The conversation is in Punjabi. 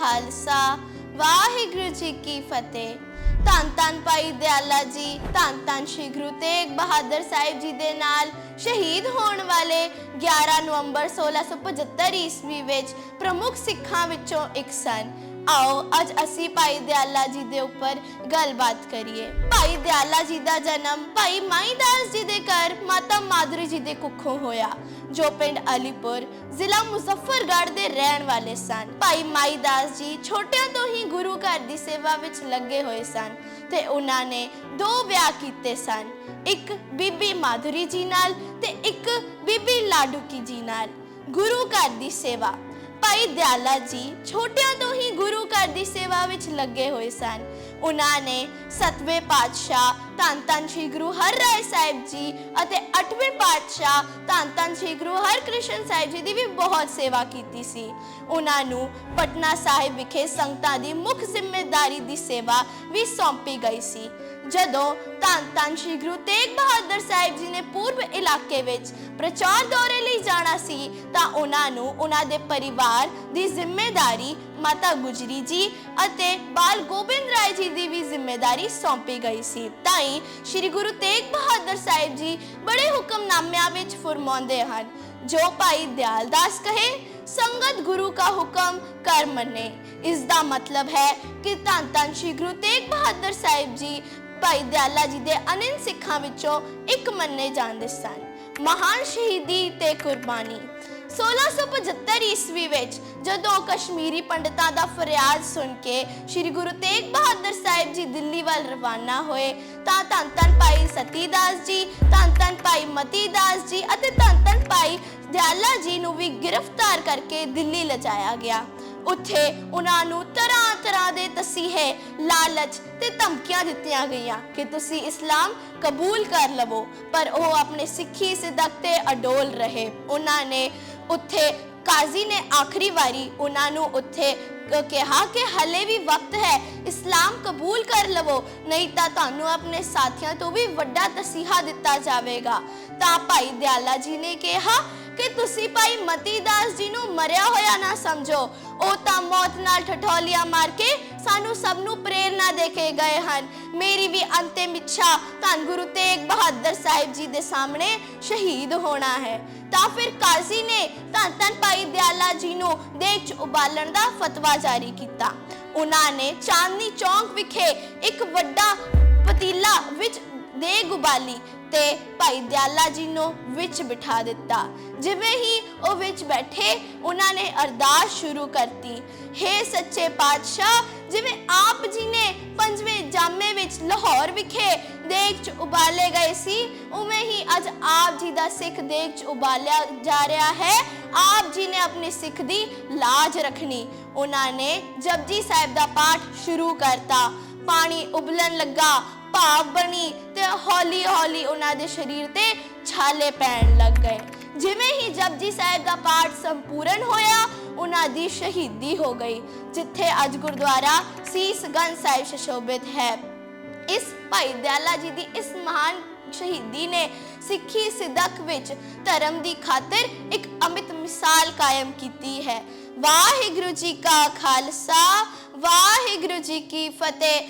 ਖਾਲਸਾ, ਵਾਹਿਗੁਰੂ ਜੀ ਕੀ ਫਤਿਹ। ਧੰਨ ਧੰਨ ਭਾਈ ਦਿਆਲਾ ਜੀ, ਧੰਨ ਧੰਨ ਸ਼੍ਰੀ ਗੁਰੂ ਤੇਗ ਬਹਾਦਰ ਸਾਹਿਬ ਜੀ ਦੇ ਨਾਲ ਸ਼ਹੀਦ ਹੋਣ ਵਾਲੇ 11 ਨਵੰਬਰ 1675 ਈਸਵੀ ਵਿੱਚ ਪ੍ਰਮੁੱਖ ਸਿੱਖਾਂ ਵਿੱਚੋਂ ਇੱਕ ਸਨ। ਆਓ, ਅੱਜ ਅਸੀਂ ਭਾਈ ਦਿਆਲਾ ਜੀ ਦੇ ਉੱਪਰ ਗੱਲਬਾਤ ਕਰੀਏ। ਭਾਈ ਦਿਆਲਾ ਜੀ ਦਾ ਜਨਮ ਭਾਈ ਮਾਈਦਾਸ ਜੀ ਦੇ ਘਰ ਮਾਤਾ ਮਾਧੁਰੀ ਜੀ ਦੇ ਕੁੱਖੋਂ ਹੋਇਆ, ਜੋ ਪਿੰਡ ਅਲੀਪੁਰ, ਜ਼ਿਲ੍ਹਾ ਮੁਜ਼ੱਫਰਗੜ੍ਹ ਦੇ ਰਹਿਣ ਵਾਲੇ ਸਨ। ਭਾਈ ਮਾਈਦਾਸ ਜੀ ਛੋਟਿਆਂ ਤੋਂ ਹੀ ਗੁਰੂ ਘਰ ਦੀ ਸੇਵਾ ਵਿੱਚ ਲੱਗੇ ਹੋਏ ਸਨ ਤੇ ਉਹਨਾਂ ਨੇ ਦੋ ਵਿਆਹ ਕੀਤੇ ਸਨ, ਇੱਕ ਬੀਬੀ ਮਾਧੁਰੀ ਜੀ ਨਾਲ ਤੇ ਇੱਕ ਬੀਬੀ ਲਾਡੂਕੀ ਜੀ ਨਾਲ। ਗੁਰੂ ਘਰ ਦੀ ਸੇਵਾ। ਭਾਈ ਦਿਆਲਾ ਜੀ ਛੋਟਿਆਂ ਤੋਂ ਹੀ ਗੁਰੂ ਘਰ ਦੀ ਸੇਵਾ ਵਿੱਚ ਲੱਗੇ ਹੋਏ ਸਨ। ਉਹਨਾਂ ਨੇ ਸਤਵੇਂ ਪਾਤਸ਼ਾਹ ਧੰਨ ਧੰਨ ਸ੍ਰੀ ਗੁਰੂ ਹਰਿਰਾਏ ਸਾਹਿਬ ਜੀ ਅਤੇ ਅੱਠਵੇਂ ਪਾਤਸ਼ਾਹ ਧੰਨ ਧੰਨ ਸ੍ਰੀ ਗੁਰੂ ਹਰਕ੍ਰਿਸ਼ਨ ਸਾਹਿਬ ਜੀ ਦੀ ਵੀ ਬਹੁਤ ਸੇਵਾ ਕੀਤੀ ਸੀ। ਉਹਨਾਂ ਨੂੰ ਪਟਨਾ ਸਾਹਿਬ ਵਿਖੇ ਸੰਗਤਾਂ ਦੀ ਮੁੱਖ ਜ਼ਿੰਮੇਵਾਰੀ ਦੀ ਸੇਵਾ ਵੀ ਸੌਂਪੀ ਗਈ ਸੀ। ਜਦੋਂ ਧੰਨ ਧੰਨ ਸ੍ਰੀ ਗੁਰੂ ਤੇਗ ਬਹਾਦਰ ਸਾਹਿਬ ਜੀ ਨੇ ਪੂਰਬ ਇਲਾਕੇ ਵਿੱਚ ਪ੍ਰਚਾਰ ਦੌਰੇ ਲਈ ਜਾਣਾ ਸੀ, ਤਾਂ ਉਹਨਾਂ ਨੂੰ ਉਹਨਾਂ ਦੇ ਪਰਿਵਾਰ ਦੀ ਜ਼ਿੰਮੇਵਾਰੀ ਮਾਤਾ ਗੁਜਰੀ ਜੀ ਅਤੇ ਬਾਲ ਗੋਬਿੰਦ ਰਾਏ ਜੀ ਦੀ ਵੀ ਜ਼ਿੰਮੇਵਾਰੀ ਸੌਂਪੀ ਗਈ ਸੀ। ਤਾਂ ਹੀ ਸ੍ਰੀ ਗੁਰੂ ਤੇਗ ਬਹਾਦਰ ਸਾਹਿਬ ਜੀ ਬੜੇ ਹੁਕਮਨਾਮਿਆਂ ਵਿੱਚ ਫਰਮਾਉਂਦੇ ਹਨ। ਜੋ ਭਾਈ ਦਿਆਲਦਾਸ ਕਹੇ, ਸੰਗਤ ਗੁਰੂ का ਹੁਕਮ ਕਰ ਮੰਨੇ। ਇਸ ਦਾ ਮਤਲਬ ਹੈ ਕਿ ਧੰਨ ਧੰਨ ਸ੍ਰੀ ਗੁਰੂ ਤੇਗ ਬਹਾਦਰ ਸਾਹਿਬ ਜੀ, ਭਾਈ ਦਿਆਲਾ ਜੀ ਦੇ ਅਨੰਤ ਸਿੱਖਾਂ ਵਿੱਚੋਂ ਇੱਕ ਮੰਨੇ ਜਾਂਦੇ ਸਨ। ਮਹਾਨ ਸ਼ਹੀਦੀ ਤੇ ਕੁਰਬਾਨੀ। 1675 ਈਸਵੀ ਵਿੱਚ ਜਦੋਂ ਕਸ਼ਮੀਰੀ ਪੰਡਤਾਂ ਦਾ ਫਰਿਆਦ ਸੁਣ ਕੇ ਸ੍ਰੀ ਗੁਰੂ ਤੇਗ ਬਹਾਦਰ ਸਾਹਿਬ ਜੀ ਦਿੱਲੀ ਵੱਲ ਰਵਾਨਾ ਹੋਏ ਤਾਂ ਧੰਨ ਧੰਨ ਭਾਈ ਸਤੀਦਾਸ ਜੀ, ਧੰਨ ਧੰਨ ਭਾਈ ਮਤੀਦਾਸ ਜੀ ਅਤੇ ਧੰਨ ਧੰਨ ਭਾਈ ਦਿਆਲਾ ਜੀ ਨੂੰ ਵੀ ਗ੍ਰਿਫਤਾਰ ਕਰਕੇ ਦਿੱਲੀ ਲਿਜਾਇਆ ਗਿਆ। ਉੱਥੇ ਉਹਨਾਂ ਨੂੰ ਤਰ੍ਹਾਂ ਤਰ੍ਹਾਂ ਦੇ ਤਸੀਹੇ, ਲਾਲਚ ਤੇ ਧਮਕੀਆਂ ਦਿੱਤੀਆਂ ਗਈਆਂ ਕਿ ਤੁਸੀਂ ਇਸਲਾਮ ਕਬੂਲ ਕਰ ਲਵੋ, ਪਰ ਉਹ ਆਪਣੇ ਸਿੱਖੀ ਸਿੱਧਕ ਤੇ ਅਡੋਲ ਰਹੇ। ਉਹਨਾਂ ਨੇ ਉੱਥੇ ਕਾਜ਼ੀ ਨੇ ਆਖਰੀ ਵਾਰੀ ਉਹਨਾਂ ਨੂੰ ਉੱਥੇ ਕਿਹਾ ਕਿ ਹਲੇ ਵੀ ਵਕਤ ਹੈ, ਇਸਲਾਮ ਕਬੂਲ ਕਰ ਲਵੋ, ਨਹੀਂ ਤਾਂ ਤੁਹਾਨੂੰ ਆਪਣੇ ਸਾਥੀਆਂ ਤੋਂ ਵੀ ਵੱਡਾ ਤਸੀਹਾ ਦਿੱਤਾ ਜਾਵੇਗਾ। ਤਾਂ ਭਾਈ ਦਿਆਲਾ ਜੀ ਨੇ ਕਿਹਾ ਕਿ ਤੁਸੀਂ ਭਾਈ ਮਤੀ ਦਾਸ ਜੀ ਨੂੰ ਮਰਿਆ ਹੋਇਆ ਨਾ ਸਮਝੋ, ਉਹ ਤਾਂ ਮੌਤ ਨਾਲ ਠਠੋਲੀਆਂ ਮਾਰ ਕੇ ਸਾਨੂੰ ਸਭ ਨੂੰ ਪ੍ਰੇਰਣਾ ਦੇ ਕੇ ਗਏ ਹਨ। ਮੇਰੀ ਵੀ ਅੰਤਿਮ ਇੱਛਾ ਧੰਨ ਗੁਰੂ ਤੇਗ ਬਹਾਦਰ ਸਾਹਿਬ ਜੀ ਦੇ ਸਾਹਮਣੇ ਸ਼ਹੀਦ ਹੋਣਾ ਹੈ। ਤਾਂ ਫਿਰ ਕਾਜ਼ੀ ਨੇ ਧੰਨ ਧੰਨ ਭਾਈ ਦਿਆਲਾ ਜੀ ਨੂੰ ਦੇਗ 'ਚ ਉਬਾਲਣ ਦਾ ਫਤਵਾ ਜਾਰੀ ਕੀਤਾ। ਉਹਨਾਂ ਨੇ ਚਾਂਦਨੀ ਚੌਂਕ ਵਿਖੇ ਇੱਕ ਵੱਡਾ ਪਤੀਲਾ ਵਿੱਚ ਦੇਗ ਉਬਾਲੀ ਤੇ ਭਾਈ ਦਿਆਲਾ ਜੀ ਨੂੰ ਵਿੱਚ ਬਿਠਾ ਦਿੱਤਾ। ਜਿਵੇਂ ਹੀ ਉਹ ਵਿੱਚ ਬੈਠੇ, ਉਹਨਾਂ ਨੇ ਅਰਦਾਸ ਸ਼ੁਰੂ ਕਰਤੀ हे ਸੱਚੇ ਪਾਤਸ਼ਾਹ ਜਿਵੇਂ ਆਪ ਜੀ ਨੇ ਪੰਜਵੇਂ ਜਾਮੇ ਵਿੱਚ ਲਾਹੌਰ ਵਿਖੇ ਦੇਗ 'ਚ ਉਬਾਲੇ ਗਏ ਸੀ, ਉਵੇਂ ਹੀ ਅੱਜ ਆਪ ਜੀ ਦਾ ਸਿੱਖ ਦੇਗ 'ਚ ਉਬਾਲਿਆ ਜਾ ਰਿਹਾ ਹੈ। ਆਪ ਜੀ ਨੇ ਆਪਣੀ ਸਿੱਖ ਦੀ ਲਾਜ ਰੱਖਣੀ। ਉਹਨਾਂ ਨੇ ਜਪਜੀ ਸਾਹਿਬ ਦਾ ਪਾਠ ਸ਼ੁਰੂ ਕਰਤਾ। ਪਾਣੀ ਉਬਲਣ ਲੱਗਾ, ਭਾਵ ਬਣੀ ਤੇ ਹੌਲੀ ਹੌਲੀ ਉਹਨਾਂ ਦੇ ਸਰੀਰ ਤੇ ਛਾਲੇ ਪੈਣ ਲੱਗ ਗਏ। ਜਿਵੇਂ ਹੀ ਜਪਜੀ ਸਾਹਿਬ ਦਾ ਪਾਠ ਸੰਪੂਰਨ ਹੋਇਆ, ਉਹਨਾਂ ਦੀ ਸ਼ਹੀਦੀ ਹੋ ਗਈ, ਜਿੱਥੇ ਅੱਜ ਗੁਰਦੁਆਰਾ ਸੀਸਗੰਜ ਸਾਹਿਬ ਸ਼ਸ਼ੋਭਿਤ ਹੈ। ਇਸ ਭਾਈ ਦਿਆਲਾ ਜੀ ਦੀ ਇਸ ਮਹਾਨ ਸ਼ਹੀਦੀ ਨੇ ਸਿੱਖੀ ਸਿੱਧਕ ਵਿੱਚ ਧਰਮ ਦੀ ਖਾਤਰ ਇੱਕ ਅਮਿਤ ਮਿਸਾਲ ਕਾਇਮ ਕੀਤੀ ਹੈ। ਵਾਹਿਗੁਰੂ ਜੀ ਕਾ ਖਾਲਸਾ, ਵਾਹਿਗੁਰੂ ਜੀ ਕੀ ਫਤਿਹ।